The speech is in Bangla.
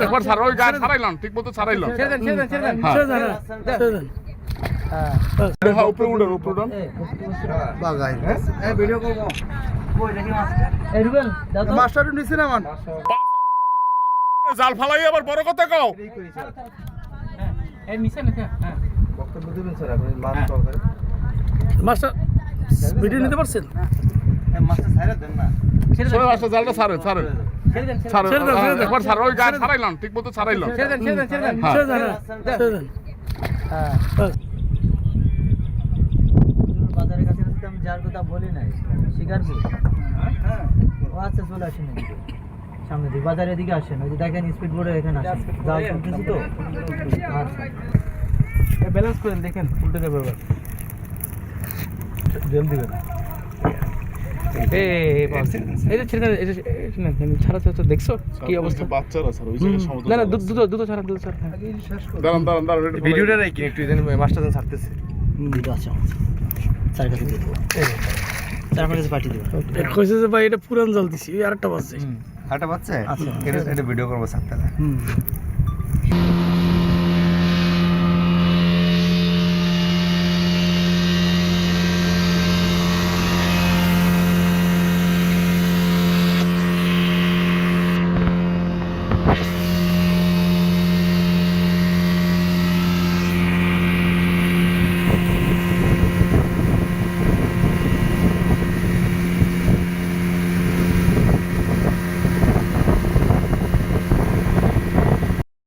একবার ওই গায়ে ছাড়াইলাম ঠিক মতো ছাড়াইলাম হ্যাঁ। হ্যাঁ। হ্যাঁ উপরে উপরে মাস্টার নিছি না মান? জাল ফালাই আবার বড় কথা কও। নিচে হ্যাঁ সহকারে। মাস্টার ভিডিও নিতে পারছেন? মাস্টার ছাইরা দেন না। দেন জালটা ছাড়ে ছাড়ে ছেড়ে দেন ছেড়ে দাও, ছেড়ে দাও। একবার ছাড় ওই গায়ে ছাড়াইলাম ঠিক মতো ছাড়াইলাম। ছেড়ে দেন ছেড়ে দেন ছেড়ে দেন। ছেড়ে দেন, ছেড়ে দেন। বাজারের কাছে যার কথা বলি নাই শিকারপুর ও আচ্ছা চলে আসেন। সামনে দিকে বাজারের দিকে আসেন। ওই যে দেখেন স্পিড বোর্ডে এখানে আসেন। তুলতেছি তো। আচ্ছা। ব্যালেন্স করেন দেখেন উল্টে দেবে এবার। জেল দিবেন এই যে ছেড়ে এই যে ছাড়া ছাড়া দেখছ কি অবস্থা? বাচ্চারা স্যার ওই জায়গায় সমুদ্র না না দুধ দুধ দুধ ছাড়া দুধ ছাড়া। দাঁড়ান দাঁড়ান দাঁড়ান ভিডিওটা রাখি একটু দেন মাছটা দেন ছাড়তেছে। ভিডিও আছে আমার। স্যার কাছে দিয়ে দেবো। স্যার আমার কাছে পাঠিয়ে দেবো। কইছে যে ভাই এটা পুরান জল দিছি ওই আরেকটা বাজছে। আটা বাচ্চা আচ্ছা। এটা এটা ভিডিও করব স্যার তাহলে হুম। Bye.